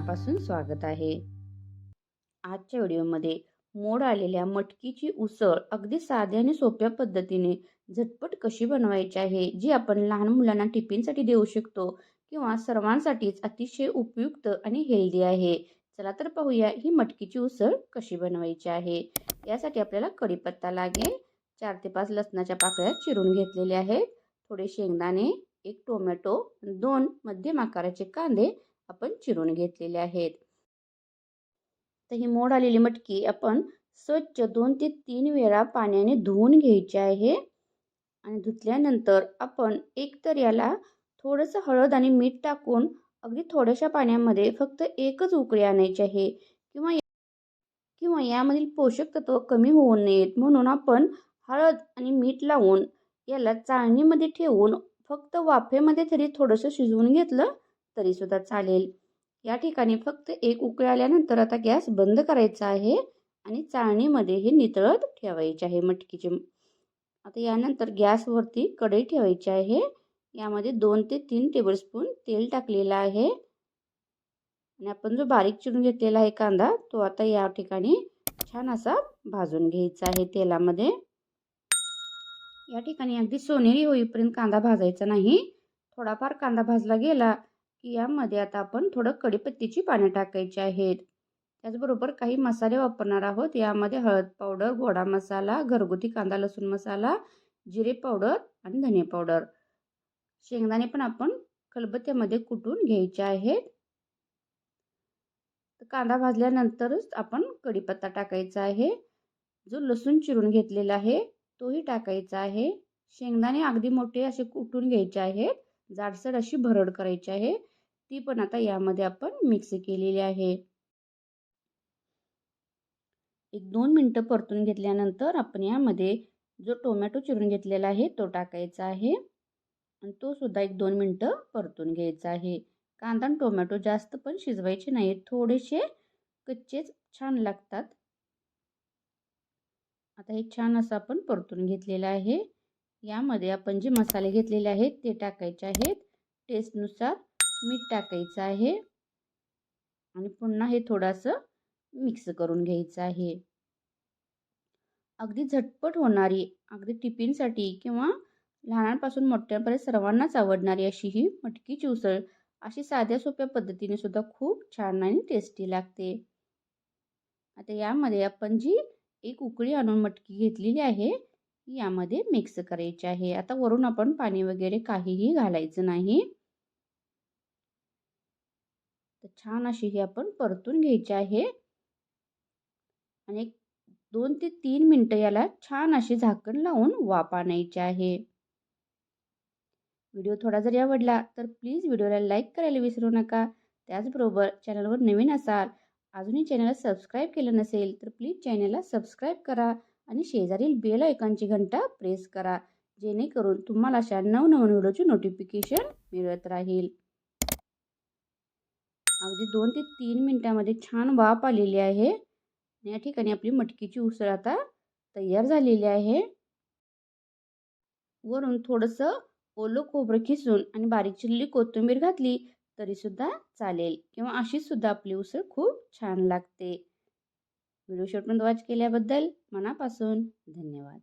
स्वागत आहे. आजच्या व्हिडिओमध्ये मोड आलेल्या मटकीची उसळ अगदी साध्या आणि सोप्या पद्धतीने झटपट कशी बनवायची आहे जी आपण लहान मुलांना टिफिनसाठी देऊ शकतो किंवा सर्वांसाठीच अतिशय उपयुक्त आणि हेल्दी आहे. चला तर पाहूया ही मटकीची उसळ कशी बनवायची आहे. यासाठी आपल्याला कढीपत्ता लागेल. चार ते पाच लसणाच्या पाकळ्या चिरून घेतलेल्या आहेत. थोडे शेंगदाणे एक टोमॅटो दोन मध्यम आकाराचे कांदे आपण चिरून घेतलेले आहेत. तर ही मोड आलेली मटकी आपण स्वच्छ दोन ते तीन वेळा पाण्याने धुवून घ्यायची आहे. आणि धुतल्यानंतर आपण एकतर याला थोडंसं हळद आणि मीठ टाकून अगदी थोड्याशा पाण्यामध्ये फक्त एकच उकळी आणायची आहे. किंवा किंवा यामधील पोषक तत्व कमी होऊ नयेत. म्हणून आपण हळद आणि मीठ लावून याला चाळणीमध्ये ठेवून फक्त वाफेमध्ये तरी थोडंसं शिजवून घेतलं तरीसुद्धा चालेल. या ठिकाणी फक्त एक उकळी आल्यानंतर आता गॅस बंद करायचा आहे आणि चाळणीमध्ये हे नितळत ठेवायचे आहे मटकीचे. आता यानंतर गॅसवरती कढई ठेवायची आहे. यामध्ये दोन ते तीन टेबलस्पून तेल टाकलेलं आहे. आणि आपण जो बारीक चिरून घेतलेला आहे कांदा तो आता या ठिकाणी छान असा भाजून घ्यायचा आहे तेलामध्ये. या ठिकाणी अगदी सोनेरी होईपर्यंत कांदा भाजायचा नाही. थोडाफार कांदा भाजला गेला यामध्ये आता आपण थोडं कडीपत्तीची पाने टाकायची आहेत. त्याचबरोबर काही मसाले वापरणार आहोत. यामध्ये हळद पावडर गोडा मसाला घरगुती कांदा लसूण मसाला जिरे पावडर आणि धने पावडर. शेंगदाणे पण आपण खलबत्त्यामध्ये कुटून घ्यायचे आहेत. कांदा भाजल्यानंतरच आपण कढीपत्ता टाकायचा आहे. जो लसूण चिरून घेतलेला आहे तोही टाकायचा आहे. शेंगदाणे अगदी मोठे असे कुटून घ्यायचे आहेत. जाडसर अशी भरड करायची आहे. ती पण आता यामध्ये आपण मिक्स केलेली आहे. एक दोन मिनटं परतून घेतल्यानंतर आपण यामध्ये जो टोमॅटो चिरून घेतलेला आहे तो टाकायचा आहे. आणि तो सुद्धा एक दोन मिनटं परतून घ्यायचा आहे. कांदा आणि टोमॅटो जास्त पण शिजवायचे नाही थोडेसे कच्चेच छान लागतात. आता हे छान असं आपण परतून घेतलेलं आहे. यामध्ये आपण जे मसाले घेतलेले आहेत ते टाकायचे आहेत. टेस्टनुसार मीठ टाकायचं आहे. आणि पुन्हा हे थोडंसं मिक्स करून घ्यायचं आहे. अगदी झटपट होणारी अगदी टिफिनसाठी किंवा लहानांपासून मोठ्यापर्यंत सर्वांनाच आवडणारी अशी ही मटकीची उसळ अशी साध्या सोप्या पद्धतीने सुद्धा खूप छान आणि टेस्टी लागते. आता यामध्ये आपण जी एक उकळी आणून मटकी घेतलेली आहे यामध्ये मिक्स करायची आहे. आता वरून आपण पाणी वगैरे काहीही घालायचं नाही. तर छान अशी ही आपण परतून घ्यायची आहे. आणि दोन ते तीन मिनटं याला छान अशी झाकण लावून वाफ आणायची आहे. व्हिडिओ थोडा जरी आवडला तर प्लीज व्हिडिओला लाईक करायला विसरू नका. त्याचबरोबर चॅनलवर नवीन असाल अजूनही चॅनलला सबस्क्राईब केलं नसेल तर प्लीज चॅनलला सबस्क्राईब करा आणि शेजारील बेल ऐकनची घंटा प्रेस करा जेणेकरून तुम्हाला अशा नवनवीन व्हिडिओचे नोटिफिकेशन मिळत राहील. अगदी दोन ते तीन मिनटामध्ये छान वाफ आलेली आहे. या ठिकाणी आपली मटकीची उसळ आता तयार झालेली आहे. वरून थोडंसं ओलं खोबरं खिसून आणि बारीक चिरलेली कोथिंबीर घातली तरीसुद्धा चालेल. किंवा अशीसुद्धा आपली उसळ खूप छान लागते. व्हिडिओ शेवटपर्यंत वॉच केल्याबद्दल मनापासून धन्यवाद.